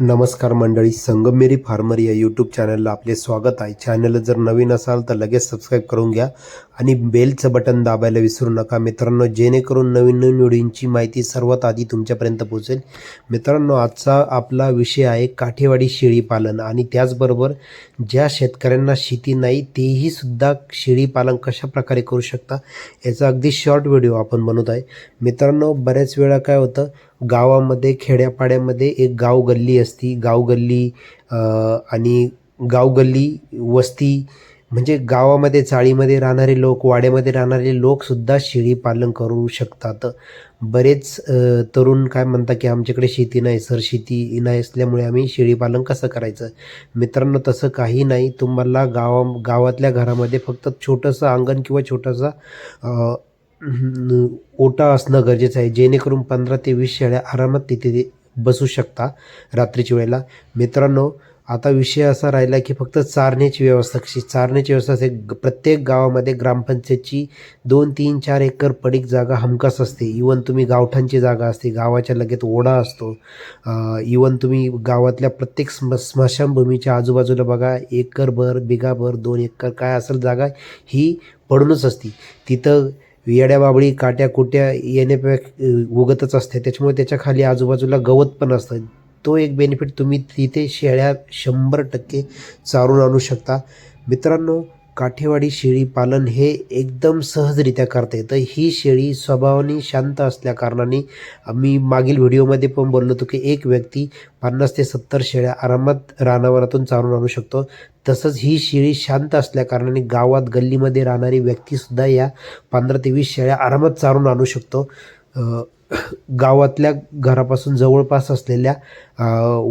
नमस्कार मंडळी संगमेरी फार्मर या यूट्यूब चॅनलला आपले स्वागत आहे. चॅनल जर नवीन असाल तर लगेच सबस्क्राईब करून घ्या आणि बेलचं बटन दाबायला विसरू नका. मित्रांनो जेणेकरून नवीन नवीन व्हिडिओंची माहिती सर्वात आधी तुमच्यापर्यंत पोहोचेल. मित्रांनो आजचा आपला विषय आहे काठेवाडी शेळीपालन आणि त्याचबरोबर ज्या शेतकऱ्यांना शेती नाही तेही सुद्धा शेळीपालन कशाप्रकारे कशा प्रकारे करू शकता याचा अगदी शॉर्ट व्हिडिओ आपण बनवत आहे. मित्रांनो बऱ्याच वेळा काय होतं गावामध्ये खेड्यापाड्यामध्ये एक गाव गल्ली असते. ती गावगल्ली आणि गावगल्ली वस्ती म्हणजे गावामध्ये चाळीमध्ये राहणारे लोक वाड्यामध्ये राहणारे लोकसुद्धा शेळी पालन करू शकतात. बरेच तरुण काय म्हणतात की आमच्याकडे शेती नाही सर शेती नाही असल्यामुळे आम्ही शेळीपालन कसं करायचं? मित्रांनो तसं काही नाही. तुम्हाला गावा गावातल्या घरामध्ये फक्त छोटंसं अंगण किंवा छोटासा ओटा असणं गरजेचं आहे. जेणेकरून पंधरा ते वीस शेळ्या आरामात तिथे ते बसू शकता रात्रीच्या वेळेला. मित्रांनो आता विषय असा राहिला की फक्त चारण्याची व्यवस्था कशी? चारण्याची व्यवस्था असे प्रत्येक गावामध्ये ग्रामपंचायतची दोन तीन चार एकर पडीक जागा हमखास असते. इवन तुम्ही गावठांची जागा असते गावाच्या लगेच ओढा असतो. इवन तुम्ही गावातल्या प्रत्येक स्म स्मशानभूमीच्या आजूबाजूला बघा एकरभर बिगाभर दोन एकर काय असेल जागा ही पडूनच असती. तिथं वियाड्या बाबळी काट्या कुट्या येण्यापैकी उगतच असते. त्याच्यामुळे त्याच्याखाली आजूबाजूला गवत पण असतं. तो एक बेनिफिट तुम्ही तिथे शेळ्या शंभर टक्के चारून आणू शकता. मित्रांनो काठेवाडी शेळी पालन हे एकदम सहजरित्या करता येतं. ही शेळी स्वभावाने शांत असल्याकारणाने आम्ही मागील व्हिडिओमध्ये पण बोललो होतो की एक व्यक्ती पन्नास ते सत्तर शेळ्या आरामात रानावरातून चारून आणू शकतो. तसंच ही शेळी शांत असल्याकारणाने गावात गल्लीमध्ये राहणारी व्यक्तीसुद्धा या पंधरा ते वीस शेळ्या आरामात चारून आणू शकतो. गावातल्या घरापासून जवळपास असलेल्या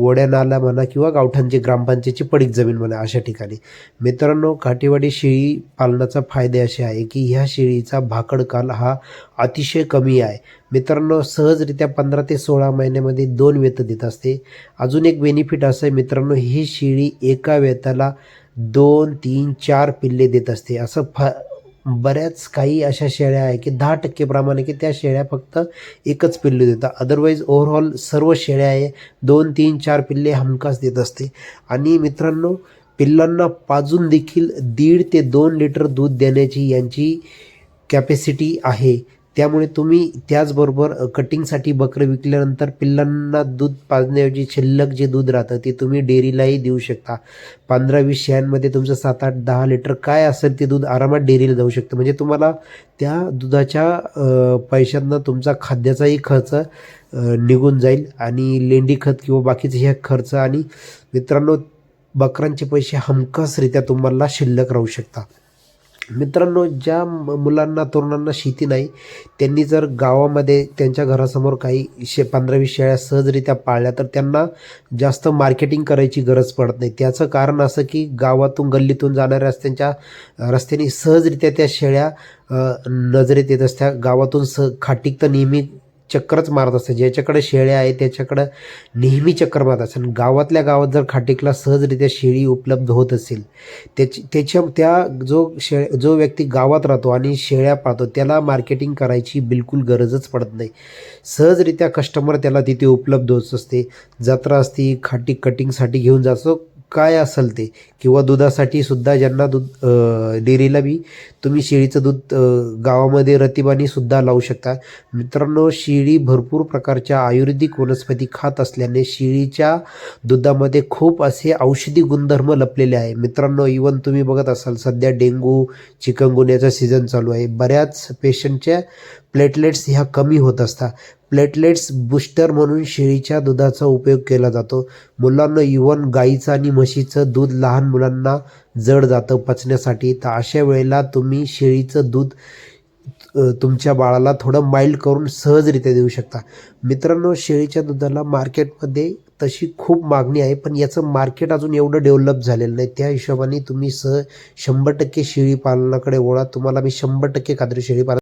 वड्यानाला म्हणा किंवा गावठांची ग्रामपंचायतची पडीक जमीन म्हणा अशा ठिकाणी. मित्रांनो काटेवाडी शेळी पालनाचा फायदे असे आहे की ह्या शेळीचा भाकड काल हा अतिशय कमी आहे. मित्रांनो सहजरित्या पंधरा ते सोळा महिन्यामध्ये दोन वेत देत असते. अजून एक बेनिफिट असं आहे मित्रांनो ही शेळी एका वेताला दोन तीन चार पिल्ले देत असते. असं फा बऱ्याच काही अशा शेळ्या आहे की दहा टक्के प्रमाणे की त्या शेळ्या फक्त एकच पिल्लू देतात. अदरवाईज ओव्हरऑल सर्व शेळ्या आहे दोन तीन चार पिल्ले हमखास देत असते. आणि मित्रांनो पिल्लांना पाजून देखील दीड ते दोन लिटर दूध देण्याची यांची कॅपॅसिटी आहे. त्यामुळे तुम्ही त्याचबरोबर कटिंगसाठी बकरं विकल्यानंतर पिल्लांना दूध पाजण्याऐवजी शिल्लक जे दूध राहतं ते तुम्ही डेअरीलाही देऊ शकता. पंधरा वीस शेळ्यांमध्ये तुमचं सात आठ दहा लिटर काय असेल ते दूध आरामात डेअरीला जाऊ शकतं. म्हणजे तुम्हाला त्या दुधाच्या पैशांना पैशातनं तुमचा खाद्याचाही खर्च निघून जाईल आणि लेंडी खत किंवा बाकीचे हे खर्च आणि मित्रांनो बकरांचे पैसे हमखासरित्या तुम्हाला शिल्लक राहू शकता. मित्रांनो ज्या मुलांना तरुणांना शेती नाही त्यांनी जर गावामध्ये त्यांच्या घरासमोर काही शे पंधरा वीस शेळ्या सहजरित्या पाळल्या तर त्यांना जास्त मार्केटिंग करायची गरज पडत नाही. त्याचं कारण असं की गावातून गल्लीतून जाणाऱ्या रस्त्यांच्या रस्त्याने सहजरित्या त्या शेळ्या नजरेत येत असत्या. गावातून स खाटीक तर नेहमी चक्करच मारत असते. ज्याच्याकडे शेळ्या आहे त्याच्याकडं नेहमी चक्कर मारत असते आणि गावातल्या गावात जर खाटीकला सहजरित्या शेळी उपलब्ध होत असेल त्याची त्याच्या त्या जो शे जो व्यक्ती गावात राहतो आणि शेळ्या पाळतो त्याला मार्केटिंग करायची बिलकुल गरजच पडत नाही. सहजरित्या कस्टमर त्याला तिथे उपलब्ध होत असते. जत्रा असती खाटी कटिंगसाठी घेऊन जातो काय असेल ते? किंवा दुधासाठी सुद्धा ज्यांना दूध डेअरीला बी तुम्ही शेळीचं दूध गावामध्ये रतिबानी सुद्धा लावू शकता. मित्रांनो शेळी भरपूर प्रकारच्या आयुर्वेदिक वनस्पती खात असल्याने शेळीच्या दुधामध्ये खूप असे औषधी गुणधर्म लपलेले आहे. मित्रांनो इवन तुम्ही बघत असाल सध्या डेंगू चिकनगुन्याचा सीझन चालू आहे. बऱ्याच पेशंटच्या प्लेटलेट्स ह्या कमी होत असतात. प्लेटलेट्स बूस्टर म्हणून शेळीच्या दुधाचा उपयोग केला जातो. मुलांना इवन गाईचं आणि म्हशीचं दूध लहान मुलांना जड जातं पचण्यासाठी. तर अशा वेळेला तुम्ही शेळीचं दूध तुमच्या बाळाला थोडं माइल्ड करून सहजरित्या देऊ शकता. मित्रांनो शेळीच्या दुधाला मार्केटमध्ये तशी खूप मागणी आहे पण याचं मार्केट अजून एवढं डेव्हलप झालेलं नाही. त्या हिशोबाने तुम्ही सह शंभर टक्के शेळी पालनाकडे वळा. तुम्हाला मी शंभर टक्के खात्री शेळी पालन